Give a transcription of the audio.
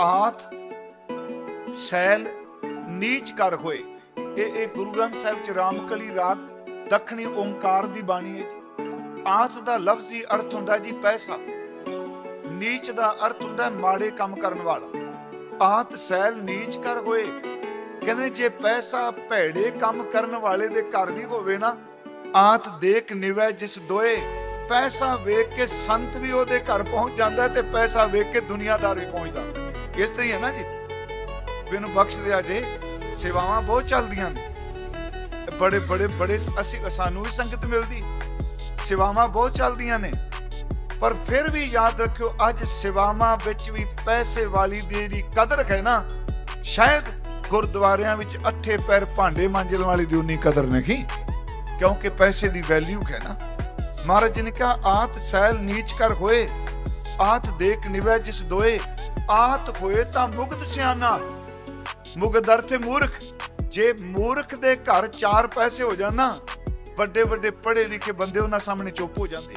ਆਥ cell, ਨੀਚ ਕਰ ਹੋਏ। ਇਹ ਇਹ ਗੁਰੂ ਗ੍ਰੰਥ ਸਾਹਿਬ ਚ ਰਾਮਕਲੀ ਰਾਗ ਦੱਖਣੀ ਓੰਕਾਰ ਦੀ ਬਾਣੀ ਹੈ ਜੀ। ਆਤ ਦਾ ਹੀ ਅਰਥ ਹੁੰਦਾ ਜੀ ਪੈਸਾ। ਨੀਚ ਦਾ ਅਰਥ ਹੁੰਦਾ ਮਾੜੇ ਕੰਮ ਕਰਨ ਵਾਲਾ। ਆਤ, ਸੈਲ, ਨੀਚ ਕਰ ਹੋਏ। ਕਹਿੰਦੇ ਜੇ ਪੈਸਾ ਭੈੜੇ ਕੰਮ ਕਰਨ ਵਾਲੇ ਦੇ ਘਰ ਵੀ ਹੋਵੇ ਨਾ, ਆਤ ਦੇਖ ਨਿਵੈ ਜਿਸ ਦੋਏ। ਪੈਸਾ ਵੇਖ ਕੇ ਸੰਤ ਵੀ ਉਹਦੇ ਘਰ ਪਹੁੰਚ ਜਾਂਦਾ ਤੇ ਪੈਸਾ ਵੇਖ ਕੇ ਦੁਨੀਆਦਾਰ ਵੀ ਪਹੁੰਚਦਾ। ਇਸ ਤਰ੍ਹਾਂ ਹੀ ਹੈ ਨਾ ਜੀ। ਮੈਨੂੰ ਬਖਸ਼ ਦਿਆ ਜੇ ਸੇਵਾਵਾਂ ਬਹੁਤ ਚੱਲਦੀਆਂ ਨੇ। ਬੜੇ ਬੜੇ ਬੜੇ ਅਸੀਂ, ਸਾਨੂੰ ਵੀ ਸੰਗਤ ਮਿਲਦੀ। ਸੇਵਾਵਾਂ ਬਹੁਤ ਚੱਲਦੀਆਂ ਨੇ। ਪਰ ਫਿਰ ਵੀ ਯਾਦ ਰੱਖਿਓ, ਅੱਜ ਸੇਵਾਵਾਂ ਵਿੱਚ ਵੀ ਪੈਸੇ ਵਾਲੀ ਦੀ ਜਿਹੜੀ ਕਦਰ ਹੈ ਨਾ, ਸ਼ਾਇਦ ਗੁਰਦੁਆਰਿਆਂ ਵਿੱਚ ਅੱਠੇ ਪੈਰ ਭਾਂਡੇ ਮਾਂਜਣ ਵਾਲੀ ਦੀ ਉਨੀ ਕਦਰ ਨਹੀਂ। ਕਿਉਂਕਿ ਪੈਸੇ ਦੀ ਵੈਲਿਊ ਹੈ ਨਾ। ਮਹਾਰਾਜ ਜੀ ਨੇ ਕਿਹਾ, ਆਤ ਸੈਲ ਨੀਚ ਕਰ ਹੋਏ। ਆਤ ਦੇਖ ਨਿਵੈ ਜਿਸ ਦੋਏ, ਆਤ ਹੋਏ ਤਾਂ ਮੁਗਤ ਸਿਆਣਾ। ਮੁਗਤ ਅਰਥ ਮੂਰਖ, ਜੇ ਮੂਰਖ ਦੇ ਘਰ ਚਾਰ ਪੈਸੇ ਹੋ ਜਾਣ ਵੱਡੇ ਵੱਡੇ ਪੜ੍ਹੇ ਲਿਖੇ ਬੰਦੇ ਉਹਨਾਂ ਸਾਹਮਣੇ ਚੁੱਪ ਹੋ ਜਾਂਦੇ।